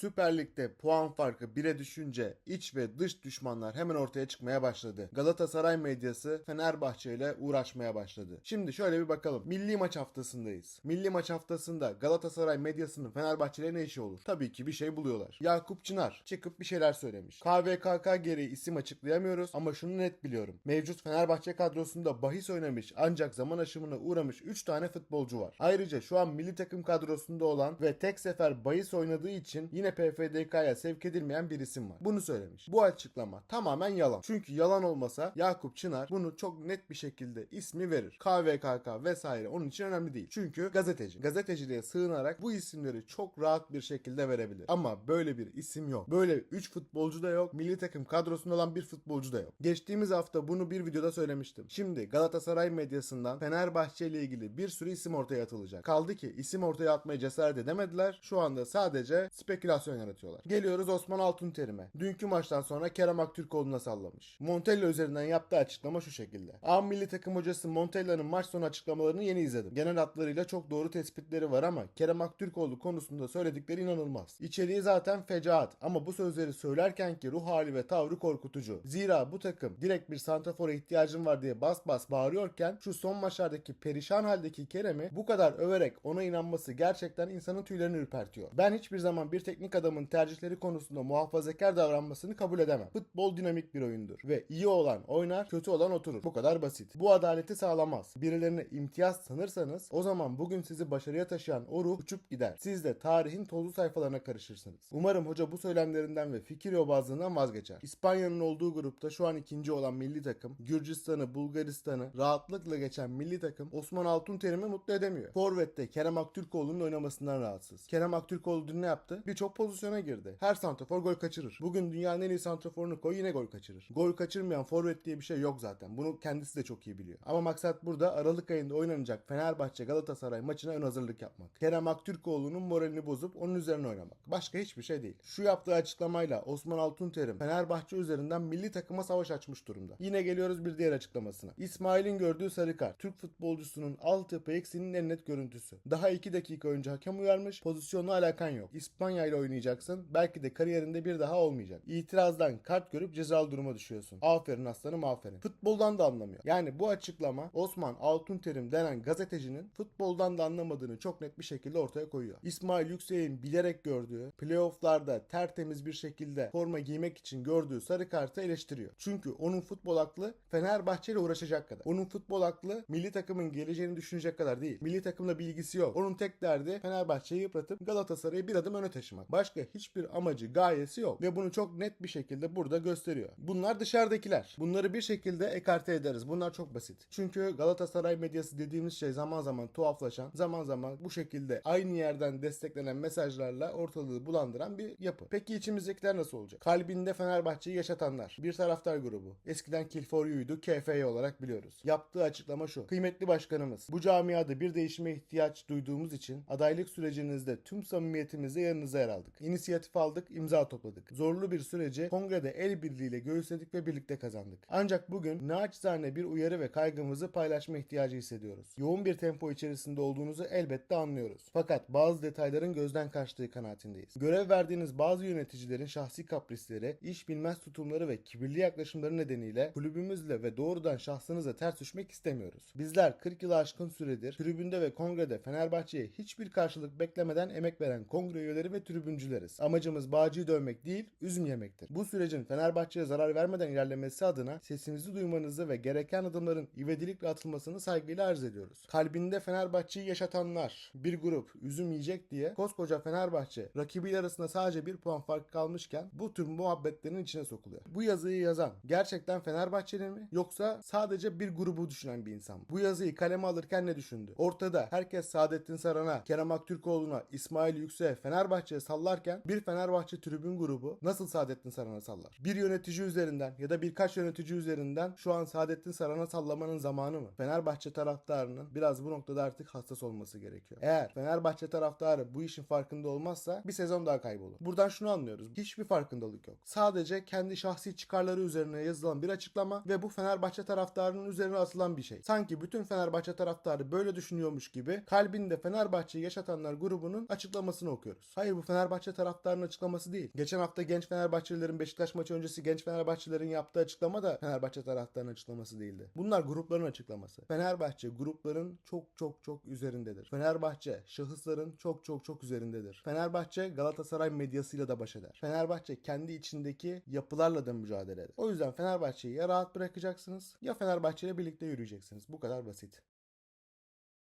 Süper Lig'de puan farkı 1'e düşünce iç ve dış düşmanlar hemen ortaya çıkmaya başladı. Galatasaray medyası Fenerbahçe ile uğraşmaya başladı. Şimdi şöyle bir bakalım. Milli maç haftasındayız. Milli maç haftasında Galatasaray medyasının Fenerbahçe ile ne işi olur? Tabii ki bir şey buluyorlar. Yakup Çınar çıkıp bir şeyler söylemiş. KVKK gereği isim açıklayamıyoruz ama şunu net biliyorum. Mevcut Fenerbahçe kadrosunda bahis oynamış ancak zaman aşımına uğramış 3 tane futbolcu var. Ayrıca şu an milli takım kadrosunda olan ve tek sefer bahis oynadığı için yine PFDK'ya sevk edilmeyen bir isim var. Bunu söylemiş. Bu açıklama tamamen yalan. Çünkü yalan olmasa Yakup Çınar bunu çok net bir şekilde ismi verir. KVKK vesaire onun için önemli değil. Çünkü gazeteci. Gazeteciliğe sığınarak bu isimleri çok rahat bir şekilde verebilir. Ama böyle bir isim yok. Böyle 3 futbolcu da yok. Milli takım kadrosunda olan bir futbolcu da yok. Geçtiğimiz hafta bunu bir videoda söylemiştim. Şimdi Galatasaray medyasından Fenerbahçe ile ilgili bir sürü isim ortaya atılacak. Kaldı ki isim ortaya atmaya cesaret edemediler. Şu anda sadece spekülasyon yaratıyorlar. Geliyoruz Osman Altunterim'e. Dünkü maçtan sonra Kerem Aktürkoğlu'na sallamış. Montella üzerinden yaptığı açıklama şu şekilde. A milli takım hocası Montella'nın maç sonu açıklamalarını yeni izledim. Genel hatlarıyla çok doğru tespitleri var ama Kerem Aktürkoğlu konusunda söyledikleri inanılmaz. İçeriği zaten fecaat ama bu sözleri söylerken ki ruh hali ve tavrı korkutucu. Zira bu takım direkt bir santrafora ihtiyacım var diye bas bas bağırıyorken şu son maçlardaki perişan haldeki Kerem'i bu kadar överek ona inanması gerçekten insanın tüylerini ürpertiyor. Ben hiçbir zaman bir teknik adamın tercihleri konusunda muhafazakar davranmasını kabul edemem. Futbol dinamik bir oyundur ve iyi olan oynar, kötü olan oturur. Bu kadar basit. Bu adaleti sağlamaz. Birilerine imtiyaz sanırsanız o zaman bugün sizi başarıya taşıyan o ruh uçup gider. Siz de tarihin tozlu sayfalarına karışırsınız. Umarım hoca bu söylemlerinden ve fikir yobazlığından vazgeçer. İspanya'nın olduğu grupta şu an ikinci olan milli takım, Gürcistan'ı, Bulgaristan'ı rahatlıkla geçen milli takım Osman Altunterim'i mutlu edemiyor. Forvet'te Kerem Aktürkoğlu'nun oynamasından rahatsız. Kerem Aktürkoğlu dün ne yaptı? Birçok pozisyona girdi. Her santrafor gol kaçırır. Bugün dünyanın en iyi santraforunu koy yine gol kaçırır. Gol kaçırmayan forvet diye bir şey yok zaten. Bunu kendisi de çok iyi biliyor. Ama maksat burada Aralık ayında oynanacak Fenerbahçe Galatasaray maçına ön hazırlık yapmak. Kerem Aktürkoğlu'nun moralini bozup onun üzerine oynamak. Başka hiçbir şey değil. Şu yaptığı açıklamayla Osman Altunterim Fenerbahçe üzerinden milli takıma savaş açmış durumda. Yine geliyoruz bir diğer açıklamasına. İsmail'in gördüğü sarı kart. Türk futbolcusunun altyapı eksiğinin en net görüntüsü. Daha 2 dakika önce hakem uyarmış. Pozisyonla alakan yok. İspanya ile oynayacaksın. Belki de kariyerinde bir daha olmayacak. İtirazdan kart görüp cezalı duruma düşüyorsun. Aferin aslanım aferin. Futboldan da anlamıyor. Yani bu açıklama Osman Altunterim denen gazetecinin futboldan da anlamadığını çok net bir şekilde ortaya koyuyor. İsmail Yüksek'in bilerek gördüğü playofflarda tertemiz bir şekilde forma giymek için gördüğü sarı kartı eleştiriyor. Çünkü onun futbol aklı Fenerbahçe ile uğraşacak kadar. Onun futbol aklı milli takımın geleceğini düşünecek kadar değil. Milli takımla bilgisi yok. Onun tek derdi Fenerbahçe'yi yıpratıp Galatasaray'ı bir adım öne taşımak. Başka hiçbir amacı, gayesi yok. Ve bunu çok net bir şekilde burada gösteriyor. Bunlar dışarıdakiler. Bunları bir şekilde ekarte ederiz. Bunlar çok basit. Çünkü Galatasaray medyası dediğimiz şey zaman zaman tuhaflaşan, zaman zaman bu şekilde aynı yerden desteklenen mesajlarla ortalığı bulandıran bir yapı. Peki içimizdekiler nasıl olacak? Kalbinde Fenerbahçe'yi yaşatanlar. Bir taraftar grubu. Eskiden Kilforyu'ydu, KFY olarak biliyoruz. Yaptığı açıklama şu. Kıymetli başkanımız, bu camiada bir değişime ihtiyaç duyduğumuz için adaylık sürecinizde tüm samimiyetimizle yanınıza yer aldık. İnisiyatif aldık, imza topladık. Zorlu bir süreci kongrede el birliğiyle göğüsledik ve birlikte kazandık. Ancak bugün naçizane bir uyarı ve kaygımızı paylaşma ihtiyacı hissediyoruz. Yoğun bir tempo içerisinde olduğunuzu elbette anlıyoruz. Fakat bazı detayların gözden kaçtığı kanaatindeyiz. Görev verdiğiniz bazı yöneticilerin şahsi kaprisleri, iş bilmez tutumları ve kibirli yaklaşımları nedeniyle kulübümüzle ve doğrudan şahsınıza ters düşmek istemiyoruz. Bizler 40 yılı aşkın süredir tribünde ve kongrede Fenerbahçe'ye hiçbir karşılık beklemeden emek veren kongre üyeleri ve tribüncüleriz. Amacımız bağcıyı dövmek değil, üzüm yemektir. Bu sürecin Fenerbahçe'ye zarar vermeden ilerlemesi adına sesimizi duymanızı ve gereken adımların ivedilikle atılmasını saygıyla arz ediyoruz. Kalbinde Fenerbahçe'yi yaşatanlar, bir grup üzüm yiyecek diye koskoca Fenerbahçe rakibiyle arasında sadece bir puan fark kalmışken bu tür muhabbetlerin içine sokuluyor. Bu yazıyı yazan gerçekten Fenerbahçeli mi yoksa sadece bir grubu düşünen bir insan mı? Bu yazıyı kaleme alırken ne düşündü? Ortada herkes Saadettin Saran'a, Kerem Aktürkoğlu'na, İsmail Yüksek'e, Fenerbahçe'ye sallarken bir Fenerbahçe tribün grubu nasıl Saadettin Saran'a sallar? Bir yönetici üzerinden ya da birkaç yönetici üzerinden şu an Saadettin Saran'a sallamanın zamanı mı? Fenerbahçe taraftarının biraz bu noktada artık hassas olması gerekiyor. Eğer Fenerbahçe taraftarı bu işin farkında olmazsa bir sezon daha kaybolur. Buradan şunu anlıyoruz. Hiçbir farkındalık yok. Sadece kendi şahsi çıkarları üzerine yazılan bir açıklama ve bu Fenerbahçe taraftarının üzerine atılan bir şey. Sanki bütün Fenerbahçe taraftarı böyle düşünüyormuş gibi kalbinde Fenerbahçe'yi yaşatanlar grubunun açıklamasını okuyoruz. Hayır bu Fenerbahçe Fenerbahçe taraftarının açıklaması değil. Geçen hafta genç Fenerbahçelilerin Beşiktaş maçı öncesi genç Fenerbahçelilerin yaptığı açıklama da Fenerbahçe taraftarının açıklaması değildi. Bunlar grupların açıklaması. Fenerbahçe grupların çok çok çok üzerindedir. Fenerbahçe şahısların çok çok çok üzerindedir. Fenerbahçe Galatasaray medyasıyla da baş eder. Fenerbahçe kendi içindeki yapılarla da mücadele eder. O yüzden Fenerbahçe'yi ya rahat bırakacaksınız ya Fenerbahçe ile birlikte yürüyeceksiniz. Bu kadar basit.